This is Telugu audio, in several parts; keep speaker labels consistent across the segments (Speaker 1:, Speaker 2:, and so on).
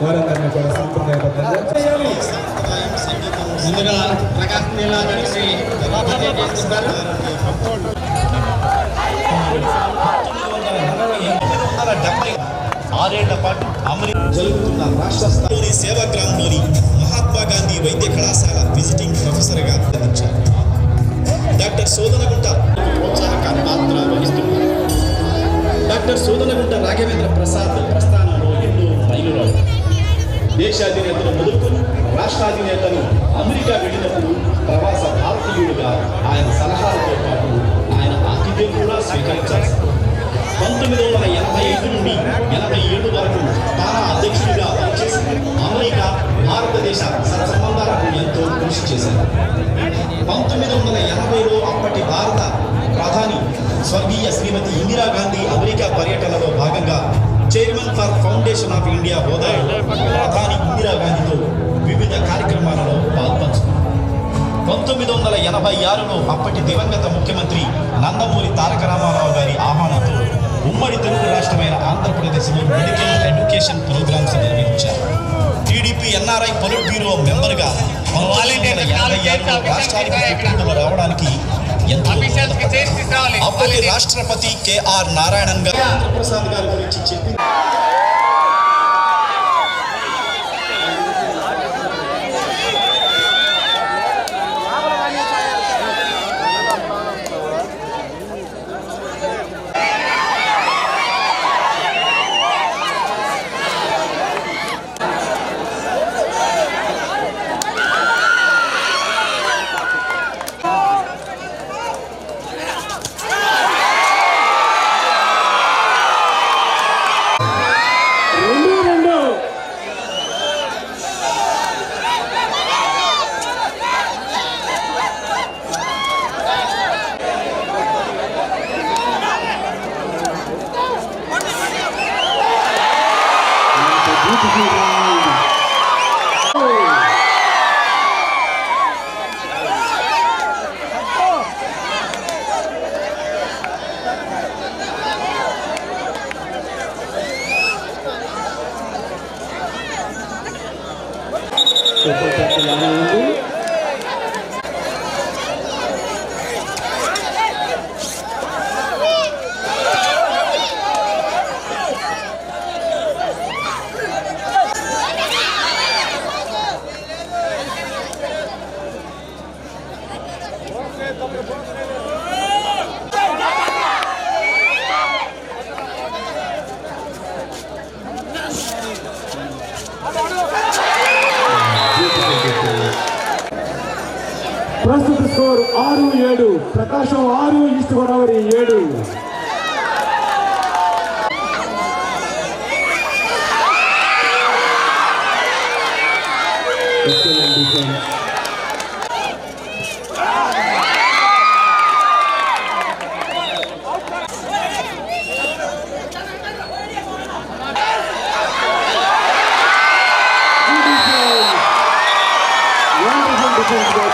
Speaker 1: వారందరినీ కూడా సాంప్రదాయబద్ధంగా
Speaker 2: ముందుగా ప్రకాశం జిల్లా
Speaker 3: ఆరేళ్ళ పాటు అమలు జరుగుతున్న రాష్ట్ర సేవాగ్రామంలోని మహాత్మా గాంధీ వైద్య కళాశాల విజిటింగ్ ప్రొఫెసర్గా అందించారు డాక్టర్ సోదనగుంట ప్రోత్సాహక పాత్ర వహిస్తున్నారు డాక్టర్ సోదనగుంట రాఘవేంద్ర ప్రసాద్ ప్రస్తావ దేశాధినేతను మొదలుకొని రాష్ట్రాధినేతను అమెరికా వెళ్ళినప్పుడు ప్రవాస భారతీయుడిగా ఆయన సలహాలతో పాటు ఆయన ఆతిథ్యం కూడా స్వీకరించాల్సి పంతొమ్మిది వందల ఎనభై ఐదు నుండి ఎనభై ఏడు వరకు తారా అధ్యక్షుడిగా పనిచేసి అమెరికా భారతదేశ సత్సంబంధాలకు ఎంతో కృషి చేశారు. పంతొమ్మిది వందల ఎనభైలో అప్పటి భారత ప్రధాని స్వర్గీయ శ్రీమతి ఇందిరాగాంధీ అమెరికా పర్యటనలో భాగంగా chairman for foundation of India హోదా ప్రధాని ఇందిరాగాంధీతో వివిధ కార్యక్రమాలలో పాల్పంచుకున్నారు పంతొమ్మిది వందల ఎనభై ఆరులో అప్పటి దివంగత ముఖ్యమంత్రి నందమూరి తారక రామారావు గారి ఆహ్వానంతో ఉమ్మడి తెలుగు రాష్ట్రమైన ఆంధ్రప్రదేశ్లో మెడికల్ ఎడ్యుకేషన్ ప్రోగ్రామ్స్ నిర్వహించారు. టీడీపీ ఎన్ఆర్ఐ పొలిట్ బ్యూరో మెంబర్గా రావడానికి అప్పటి రాష్ట్రపతి కెఆర్ నారాయణన్ గారు ప్రసాద్ గారి గురించి చెప్పి
Speaker 1: ప్రస్తుత స్కోర్ ఆరు ఏడు ప్రకాశం ఆరు ఈస్ట్ గోదావరి ఏడు
Speaker 4: Thank you.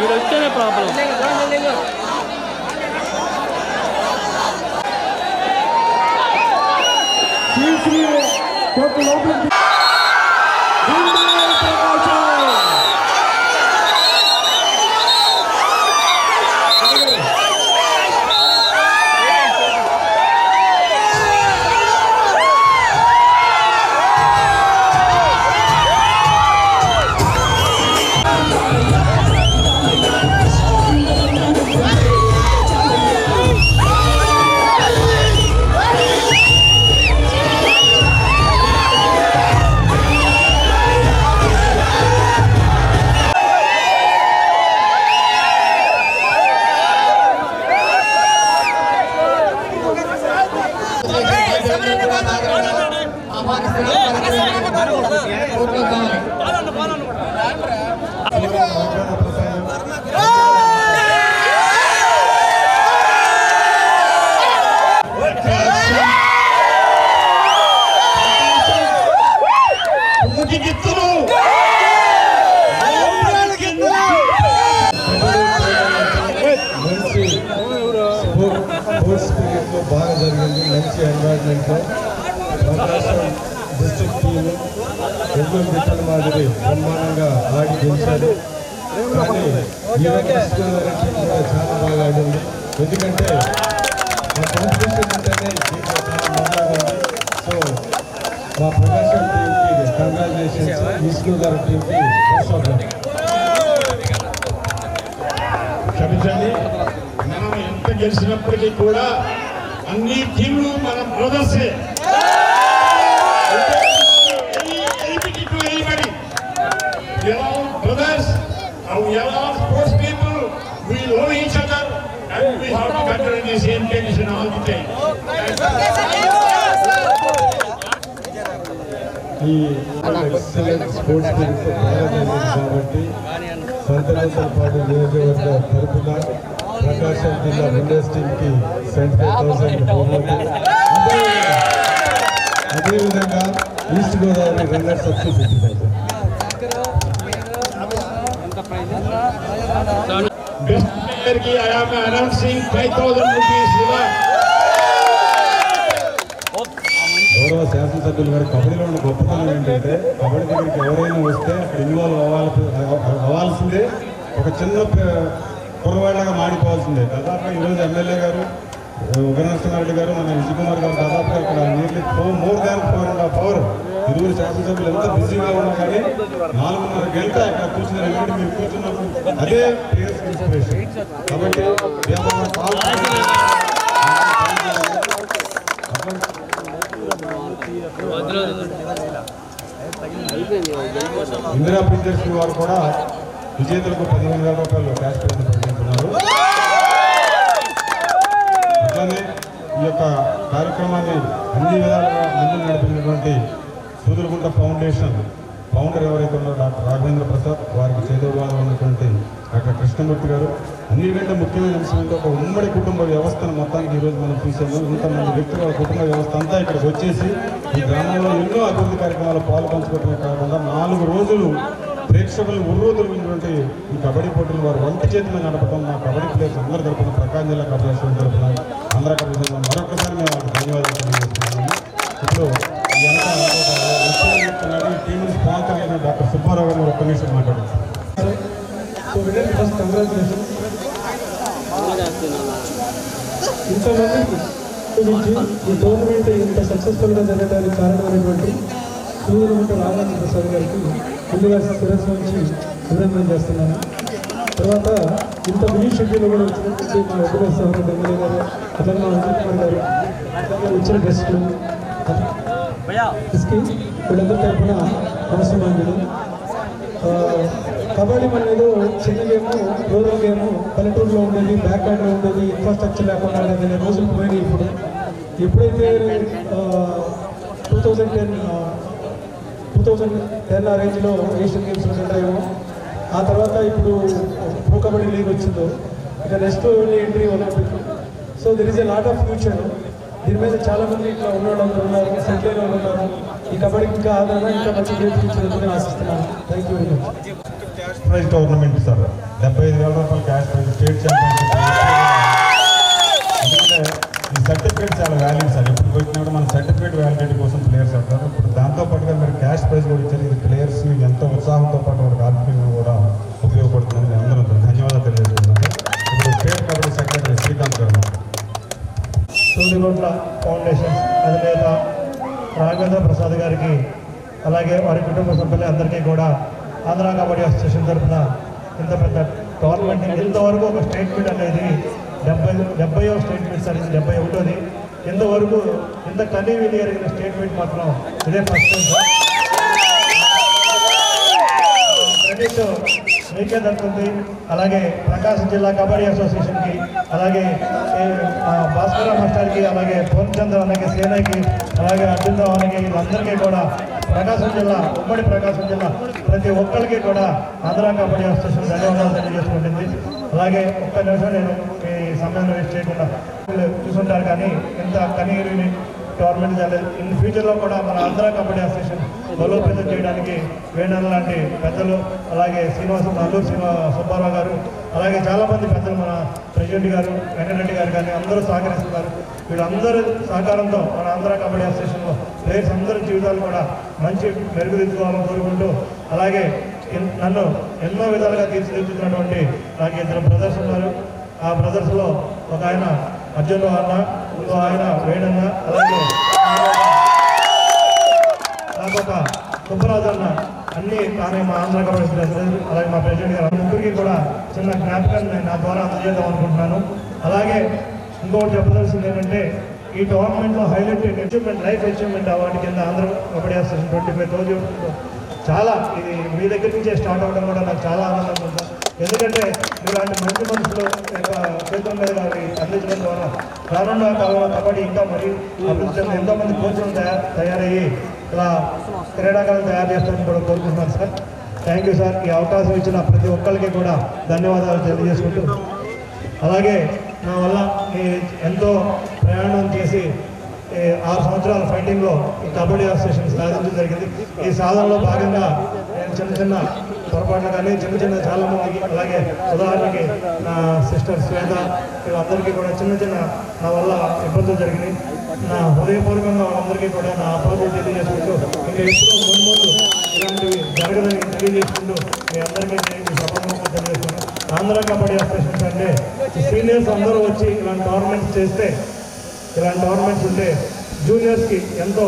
Speaker 4: You don't get a problem. Thank you. District team ఎన్నో బిడ్డల మాదిరి బ్రహ్మాండంగా ఆడి గెలిచారు కానీ కూడా చాలా బాగా ఆడింది ఎందుకంటే మా కాంపిటీషన్ ఉంటేనే సో మా ప్రకాశం టీంకి కంగ్రాచులేషన్స్ గారి టీంకి
Speaker 5: క్షమించండి. మనం ఎంత గెలిచినప్పటికీ కూడా అన్ని టీంలు మన బ్రదర్సే all the time.
Speaker 4: ఈ ఎక్సలెంట్ స్పోర్ట్స్ కాబట్టి సంతరాసలపాటు నియోజకవర్గ ప్రకాశం జిల్లా విన్నర్స్ టీంకి సెవెంటీ ఫైవ్ థౌసండ్ అదేవిధంగా east Godavari runners fifty thousand
Speaker 5: Best player ki I am announcing 5,000 rupees
Speaker 4: గౌరవ శాసనసభ్యులు గారు కబడ్డీలో ఉన్న గొప్పతనం ఏంటంటే కబడ్డీ దగ్గరికి ఎవరైనా వస్తే అక్కడ ఇన్వాల్వ్ అవ్వాలి అవ్వాల్సిందే. ఒక చిన్న ప- కుర్రవాళ్ళగా మాడిపోవాల్సిందే. దాదాపుగా ఈరోజు ఎమ్మెల్యే గారు ఉగ్రనరసింహారెడ్డి గారు మన విజయకుమార్ గారు దాదాపుగా ఇక్కడ nearly four more than four and half hour ఇరువురు శాసనసభ్యులు ఎంత బిజీగా ఉన్నా కానీ నాలుగున్నర గంట అక్కడ కూర్చున్నారు. ఎందుకంటే మీరు కూర్చున్నప్పుడు అదే ప్లేయర్స్ ఇన్స్పిరేషన్ కాబట్టి ఇందిరా ప్రింటర్స్ వారు కూడా విజేతలకు పదిహేను వేల రూపాయలు క్యాష్ ప్రైజ్ ప్రకటిస్తున్నారు అట్లానే ఈ యొక్క కార్యక్రమాన్ని అన్ని విధాలుగా ముందు నడిపినటువంటి సూదులగుంట ఫౌండేషన్ ఫౌండర్ ఎవరైతే ఉన్నారో డాక్టర్ రాఘవేంద్ర ప్రసాద్ వారికి చేదోవాలో ఉన్నటువంటి డాక్టర్ కృష్ణమూర్తి గారు అన్నిటికంటే ముఖ్యమైన అంశం ఏంటంటే ఒక ఉమ్మడి కుటుంబ వ్యవస్థను మొత్తానికి ఈరోజు మనం చూసాము. ఇంతమంది వ్యక్తుల కుటుంబ వ్యవస్థ అంతా ఇక్కడికి వచ్చేసి ఈ గ్రామంలో ఎన్నో అభివృద్ధి కార్యక్రమాలు పాలు పంచుకోవడమే కాకుండా నాలుగు రోజులు ప్రేక్షకులు ఉర్రూతున్నటువంటి ఈ కబడ్డీ పోటీలు వారు వంట చేతులు నడపడం మా కబడ్డీ ప్లేయర్స్ అందరి తరపున ప్రకాశం జిల్లా కబడ్డీ అసోసియేషన్ తరపున అందరూ కబడ్డీ మరొకసారి మేము ధన్యవాదాలు చేసిన డాక్టర్ సుబ్బారావు గారు ఒక్క నిమిషం మాట్లాడారు
Speaker 6: ఫస్ట్ కంగ్రాచులేషన్ ఇంతమంది గురించి ఈ టోర్నమెంట్ ఇంత సక్సెస్ఫుల్గా జరగడానికి కారణమైనటువంటి సూర్యమంట రాఘవేంద్ర ప్రసాద్ గారికి ముందుగా శిరస్సు నుంచి అభినందన చేస్తున్నాను. తర్వాత ఇంత బిజీ షెడ్యూల్ కూడా వచ్చినటువంటి మా ఉపదేశం ఎమ్మెల్యే గారు అతను మా అజిత్ కుమార్ గారు వచ్చిన గెస్టులు వీళ్ళందరి తరఫున నమస్కారం కబడ్డీ మన ఏదో చిన్న గేమ్ రూరల్ గేమ్ పల్లెటూరులో ఉండేది బ్యాక్ యార్డ్లో ఉండేది ఇన్ఫ్రాస్ట్రక్చర్ లేకుండా ఉండేది రోజులు పోయింది ఇప్పుడు. ఎప్పుడైతే two thousand ten two thousand ten ఆ రేంజ్లో ఏషియన్ గేమ్స్ ఉంటాయేమో ఆ తర్వాత ఇప్పుడు ప్రో కబడ్డీ లీగ్ వచ్చిందో ఇక next entry Olympic so there is a lot of future దీని మీద చాలామంది ఇట్లా ఉండడం ఉన్నారు సెటిల్ అయిన వాళ్ళు ఉన్నారు. ఈ కబడ్డీకి ఇంకా ఆదరణ ఇంకా మంచి నేను ఆశిస్తున్నాను. Thank you very much
Speaker 4: prize tournament sir. డెబ్బై ఐదు వేల రూపాయలు క్యాష్ ప్రైజ్ స్టేట్ ఛాంపియన్షిప్ ఈ సర్టిఫికేట్ చాలా వాల్యూ సార్. ఇప్పుడు వచ్చినప్పుడు మన సర్టిఫికేట్ వ్యాలిడిటీ కోసం ప్లేయర్స్ ఆడతారు ఇప్పుడు దాంతో పాటుగా మీరు క్యాష్ ప్రైజ్ కూడా ఇచ్చారు. ఇది ప్లేయర్స్ ఎంతో ఉత్సాహంతో పాటు వాళ్ళకి ఆర్థికంగా కూడా ఉపయోగపడుతుందని అందరం ధన్యవాదాలు తెలియజేస్తున్నాను ఇప్పుడు స్టేట్ కబడ్డీ సెక్రటరీ శ్రీకాంత్ గారు
Speaker 7: సూదిగుంట్ల ఫౌండేషన్ అధినేత రాఘవేంద్ర ప్రసాద్ గారికి అలాగే వారి కుటుంబ సభ్యులు అందరికీ కూడా ఆంధ్ర కబడ్డీ అసోసియేషన్ తరఫున ఇంత పెద్ద టోర్నమెంట్ ఇంతవరకు ఒక స్టేట్మెంట్ అనేది డెబ్బై డెబ్బై స్టేట్మెంట్ అనేది సార్ ఇది డెబ్బై ఒకటోది. ఇంతవరకు ఇంత కనీ విని జరిగిన స్టేట్మెంట్ మాత్రం ఇదే ఫస్ట్ టైం సార్ క్రెడిట్ దక్కుతుంది అలాగే ప్రకాశం జిల్లా కబడ్డీ అసోసియేషన్కి అలాగే భాస్కర మాస్టర్కి అలాగే పూర్ణచంద్ర అన్నకి సేనకి అలాగే అర్జున్ రావు అన్నకి వీళ్ళందరికీ కూడా ప్రకాశం జిల్లా ఉమ్మడి ప్రకాశం జిల్లా ప్రతి ఒక్కరికి కూడా ఆంధ్ర కబడ్డీ అసోసియేషన్ ధన్యవాదాలు తెలియజేసుకుంటుంది. అలాగే ఒక్క నిమిషం నేను ఈ సమయంలో వేస్ట్ చేయకుండా చూసుంటారు కానీ ఇంత కనీరు గవర్నమెంట్ జరగలేదు ఇన్ ఫ్యూచర్లో కూడా మన ఆంధ్ర కబడ్డీ అసోసియేషన్ బలోపేతం చేయడానికి వేణాల లాంటి పెద్దలు అలాగే శ్రీనివాస మల్లూరు శ్రీనివాస సుబ్బారావు గారు అలాగే చాలామంది పెద్దలు మన ప్రెసిడెంట్ గారు వెంకటరెడ్డి గారు కానీ అందరూ సహకరిస్తున్నారు. వీళ్ళందరూ సహకారంతో మన ఆంధ్ర కబడ్డీ అసోసియేషన్లో ప్లేయర్స్ అందరి జీవితాలు కూడా మంచి మెరుగుదిద్దుకోవాలని కోరుకుంటూ అలాగే నన్ను ఎన్నో విధాలుగా తీర్చిదిద్దుతున్నటువంటి నాకు ఇద్దరు బ్రదర్స్ ఉన్నారు. ఆ బ్రదర్స్లో ఒక ఆయన అర్జున్ అన్న ఇంకో ఆయన వేణన్న అలాగే నాకు సుబ్బరాజు అన్న అన్ని తానే మా ఆంధ్ర ప్రెసిడెంట్ అలాగే మా ప్రెసిడెంట్ గారు ముగ్గురికి కూడా చిన్న జ్ఞాపకాన్ని నేను నా ద్వారా అందజేద్దాం అనుకుంటున్నాను. అలాగే ఇంకొకటి చెప్పదలసింది ఏంటంటే ఈ టోర్నమెంట్లో highlight achievement life achievement award కింద Andhra kabaddi association twenty five thousand చాలా ఇది మీ దగ్గర నుంచే స్టార్ట్ అవ్వడం కూడా నాకు చాలా ఆనందంగా ఉంది. ఎందుకంటే ఇలాంటి మంచి మనుషులు యొక్క చేతుల మీద అవి అందించడం ద్వారా రానున్న కాలంలో కబడ్డీ ఇంకా మరి అభివృద్ధి ఎంతో మంది కోచ్లు తయారు తయారయ్యి ఇలా క్రీడాకారులు తయారు చేస్తారని కూడా కోరుకుంటున్నాను సార్. థ్యాంక్ యూ సార్ ఈ అవకాశం ఇచ్చిన ప్రతి ఒక్కరికి కూడా ధన్యవాదాలు తెలియజేసుకుంటూ. అలాగే నా వల్ల ఈ ఎంతో ప్రయాణం చేసి ఆరు సంవత్సరాల ఫైటింగ్లో ఈ కబడ్డీ అసోసియేషన్ సాధించడం జరిగింది. ఈ సాధనలో భాగంగా నేను చిన్న చిన్న పొరపాట్లు కానీ చిన్న చిన్న చాలా మందికి అలాగే ఉదాహరణకి నా సిస్టర్ శ్వేత వీళ్ళందరికీ కూడా చిన్న చిన్న నా వల్ల ఇబ్బందులు జరిగినాయి. నా హృదయపూర్వకంగా వాళ్ళందరికీ కూడా నా అపార్థం తెలియజేసుకుంటూ ఇంకా ఎప్పుడూ ముందు ముందు ఇలాంటివి జరగదని తెలియజేసుకుంటూ మీ అందరికీ మీ సభముఖంగా తెలియజేస్తున్నాను. ఆంధ్ర కబడ్డీ అసోసియేషన్ అంటే సీనియర్స్ అందరూ వచ్చి ఇలాంటి టోర్నమెంట్స్ చేస్తే ఇలాంటి టోర్నమెంట్స్ ఉంటే జూనియర్స్కి ఎంతో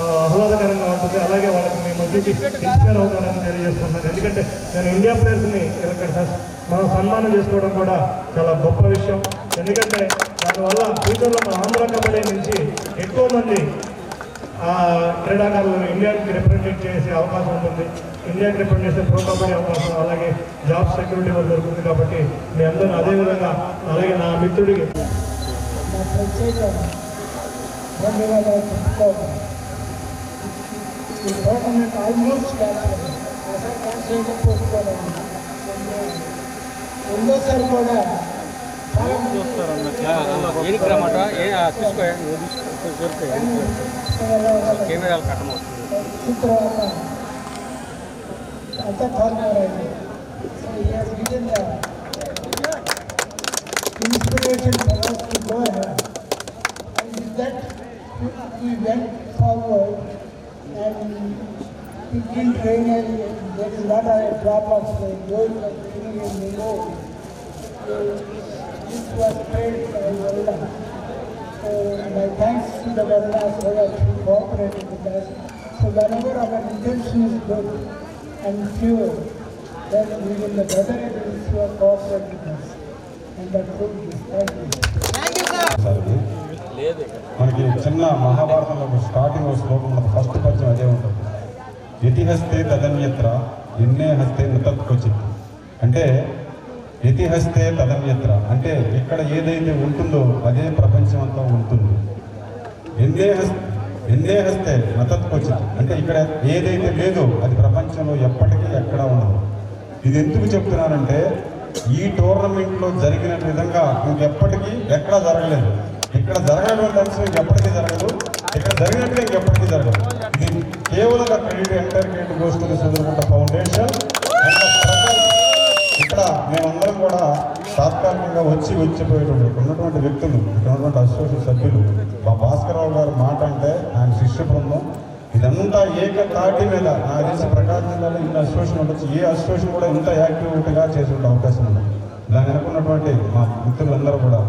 Speaker 7: ఆహ్లాదకరంగా ఉంటుంది. అలాగే వాళ్ళకి మేము వచ్చేసి ఇన్స్పైర్ అవుతారని తెలియజేస్తున్నాను. ఎందుకంటే నేను ఇండియా ప్లేయర్స్ని ఇక్కడ మనం సన్మానం చేసుకోవడం కూడా చాలా గొప్ప విషయం. ఎందుకంటే దానివల్ల ఫ్యూచర్లో మన ఆంధ్ర కబడ్డీ నుంచి ఎక్కువ మంది ఆ క్రీడాకారులను ఇండియాకి రిప్రజెంట్ చేసే అవకాశం ఉంటుంది. ఇండియాకి రిప్రజెంట్ చేసే ప్రో కబడ్డీ అవకాశం అలాగే జాబ్ సెక్యూరిటీ వల్ల దొరుకుతుంది కాబట్టి మీ అందరూ అదేవిధంగా అలాగే నా మిత్రుడికి
Speaker 8: ధన్యవాదాలు చెప్పుకోవాలి. ఈ టోర్నమెంట్ ఆల్మోస్ట్ క్యాన్సిల్ ఒకసారి క్యాన్సిల్ అయితే పోస్ట్పోన్ రెండోసారి కూడా చాలా మంది
Speaker 9: ఏనికి రమ్మాట ఏ తీసుకో కెమెరాలు కట్టమవుతుంది
Speaker 8: తర్వాత అంతా ఫార్మర్ అయింది so he has given the inspiration for us to go ahead. And with that, we went forward and begin train and there is not a drop of gold training in Mingo. So this was paid by Varuna. So my thanks to the Varuna for that cooperated with us. So whenever our intention is good and pure, then we will the better it is to cooperate with us. And that would be. Thank you.
Speaker 4: Thank you, sir. మనకి చిన్న మహాభారతంలో స్టార్టింగ్ ఒక శ్లోకం ఉన్నది. ఫస్ట్ పరిచయం అదే ఉంటుంది. ఇతిహస్తే తదన్యత్ర ఎన్నే హస్తే నతత్కొచిత్ అంటే ఇతిహస్తే తదన్యత్ర. అంటే ఇక్కడ ఏదైతే ఉంటుందో అదే ప్రపంచం అంతా ఉంటుంది. ఎన్నే హస్ ఎన్నే హస్తే నతత్కొచిత్ అంటే ఇక్కడ ఏదైతే లేదో అది ప్రపంచంలో ఎప్పటికీ ఎక్కడా ఉండదు. ఇది ఎందుకు చెప్తున్నానంటే ఈ టోర్నమెంట్లో జరిగిన విధంగా ఇంకెప్పటికీ ఎక్కడా జరగలేదు. ఇక్కడ జరగనటువంటి అంశం ఎప్పటికీ జరగదు. ఇక్కడ జరిగినట్టుగా ఎప్పటికీ జరగదు. ఇది కేవలం క్రెడిట్ ఎంటర్ క్రెడిట్ చదువుకుంట ఫౌండేషన్. ఇక్కడ మేమందరం కూడా తాత్కాలికంగా వచ్చి వచ్చిపోయేటువంటి ఉన్నటువంటి వ్యక్తులు ఉన్నటువంటి అసోసియేషన్ సభ్యులు. మా భాస్కరరావు గారి మాట అంటే ఆయన శిష్య బృందం. ఇదంతా ఏక తాటి మీద నాకు తెలిసి ప్రకాశం జిల్లాలో ఇన్ని అసోసియేషన్ ఉండొచ్చు. ఏ అసోసియేషన్ కూడా ఇంత యాక్టివిటీగా చేసే అవకాశం ఉంది దాన్ని అనుకున్నటువంటి మా మిత్రులందరూ కూడా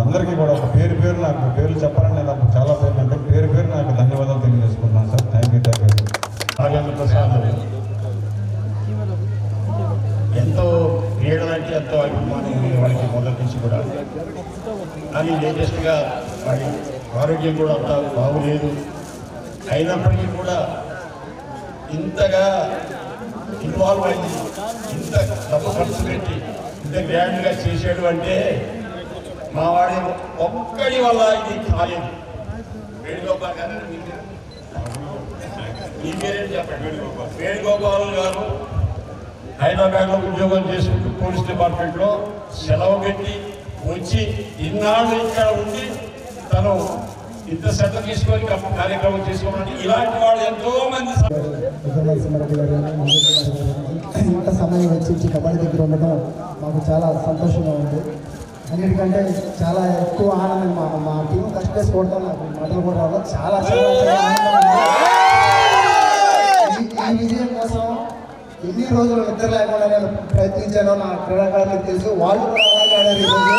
Speaker 4: వాళ్ళందరికీ కూడా ఒక పేరు పేరు నాకు పేర్లు చెప్పాలని నాకు చాలా పేర్లు అంటే పేరు పేరు నాకు ధన్యవాదాలు తెలియజేసుకున్నాను sir. Thank you thank you
Speaker 5: Rajendra Prasad. ఎంతో క్రీడలంటే ఎంతో అభిమాని ఉంది వాళ్ళకి మొదటి నుంచి కూడా. కానీ లేటెస్ట్గా వాడి ఆరోగ్యం కూడా అంత బాగులేదు. అయినప్పటికీ కూడా ఇంతగా ఇన్వాల్వ్ అయింది ఇంత డబ్బు ఖర్చు పెట్టి ఇంత గ్రాండ్గా చేసాడు అంటే మా వాడి ఒక్కడి వల్ల ఇది కాలేదు వేణుగోపాల్ గారు మీ పేరు? పేరేంటి చెప్పండి? వేణుగోపాల్ గారు హైదరాబాద్లో ఉద్యోగం చేసుకుంటూ పోలీస్ డిపార్ట్మెంట్లో సెలవు పెట్టి వచ్చి ఇన్నాళ్ళు ఇక్కడ ఉండి తను ఇంత శ్రద్ధ తీసుకొని కార్యక్రమం చేసుకోవడానికి ఇలాంటి వాళ్ళు ఎంతో మంది
Speaker 8: ఇంత సమయం వచ్చి కబడ్డీ దగ్గర ఉండడం మాకు చాలా సంతోషంగా ఉంది. అన్నిటికంటే చాలా ఎక్కువ ఆనందం మా మా టీం ఫస్ట్ ప్లేస్ కొడతాం నాకు. మాటలు కూడా రావడం చాలా చాలా ఈ- విజయం కోసం ఎన్ని రోజులు నిద్ర లేకుండా నేను ప్రయత్నించానో నా క్రీడాకారులకు తెలుసు. వాళ్ళు కూడా అలాగే ఆడారు ఈరోజు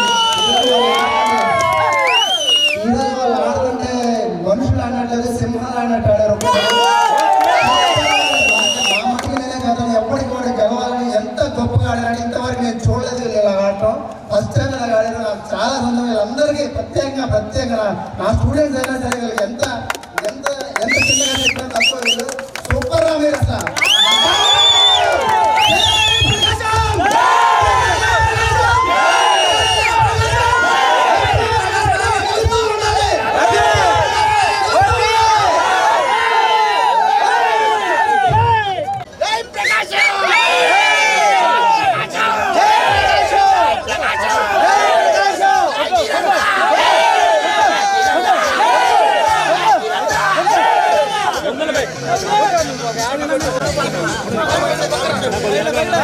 Speaker 8: ఈరోజు వాళ్ళు ఆడుతుంటే మనుషులు ఆడినట్లేదు సింహాలు ఆడినట్టు ఆడారు. ఒక్కొక్కరు. ఎప్పటికి కూడా గెలవాలని ఎంత గొప్పగా ఆడారని ఇంతవరకు నేను చూడలేదు. ఇలా ఆడటం. ఫస్ట్ టైం ఇలా ఆడారు నాకు చాలా సంతోషం వీళ్ళందరికీ ప్రత్యేకంగా ప్రత్యేకంగా నా- నా స్టూడెంట్స్ అయినా సరే వీళ్ళకి ఎంత ఎంత ఎంత చిన్నగా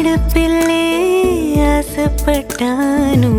Speaker 10: അടുപ്പില്ലേ ആസപ്പെട്ടാനും